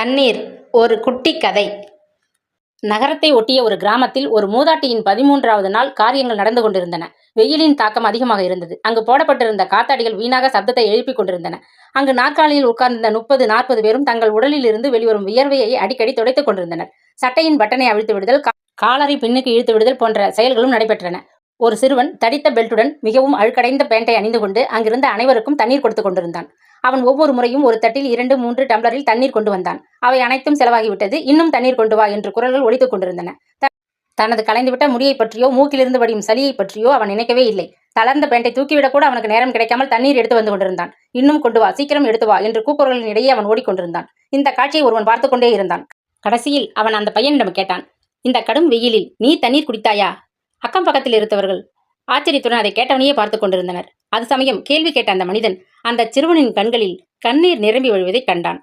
தண்ணீர் ஒரு குட்டி கதை. நகரத்தை ஒட்டிய ஒரு கிராமத்தில் ஒரு மூதாட்டியின் பதிமூன்றாவது நாள் காரியங்கள் நடந்து கொண்டிருந்தன. வெயிலின் தாக்கம் அதிகமாக இருந்தது. அங்கு போடப்பட்டிருந்த காத்தாடிகள் வீணாக சப்தத்தை எழுப்பிக் கொண்டிருந்தன. அங்கு நாற்காலியில் உட்கார்ந்த முப்பது நாற்பது பேரும் தங்கள் உடலில் இருந்து வெளிவரும் வியர்வையை அடிக்கடி துடைத்துக் கொண்டிருந்தனர். சட்டையின் பட்டனை அவிழ்த்து விடுதல் காலரை பின்னுக்கு இழுத்து விடுதல் போன்ற செயல்களும் நடைபெற்றன. ஒரு சிறுவன் தடித்த பெல்ட்டுடன் மிகவும் அழுக்கடைந்த பேண்டை அணிந்து கொண்டு அங்கிருந்த அனைவருக்கும் தண்ணீர் கொடுத்து கொண்டிருந்தான். அவன் ஒவ்வொரு முறையும் ஒரு தட்டில் இரண்டு மூன்று டம்ளரில் தண்ணீர் கொண்டு வந்தான். அவை அனைத்தும் செலவாகிவிட்டது. இன்னும் தண்ணீர் கொண்டு வா என்று குரல்கள் ஒழித்துக் கொண்டிருந்தன. தனது கலைந்துவிட்ட முடியை பற்றியோ மூக்கிலிருந்து வடியும் சளியை பற்றியோ அவன் நினைக்கவே இல்லை. தளர்ந்த பேண்டை தூக்கிவிட கூட அவனுக்கு நேரம் கிடைக்காமல் தண்ணீர் எடுத்து வந்து கொண்டிருந்தான். இன்னும் கொண்டு வா சீக்கிரம் எடுத்து வா என்று கூக்குரலின் இடையே அவன் ஓடிக்கொண்டிருந்தான். இந்த காட்சியை ஒருவன் பார்த்து கொண்டே இருந்தான். கடைசியில் அவன் அந்த பையனிடம் கேட்டான் இந்த கடும் வெயிலில் நீ தண்ணீர் குடித்தாயா? அக்கம் பக்கத்தில் இருந்தவர்கள் ஆச்சரியத்துடன் அதை கேட்டவனையே பார்த்து கொண்டிருந்தனர். அது சமயம் கேள்வி கேட்ட அந்த மனிதன் அந்த சிறுவனின் கண்களில் கண்ணீர் நிரம்பி வழிவதைக் கண்டான்.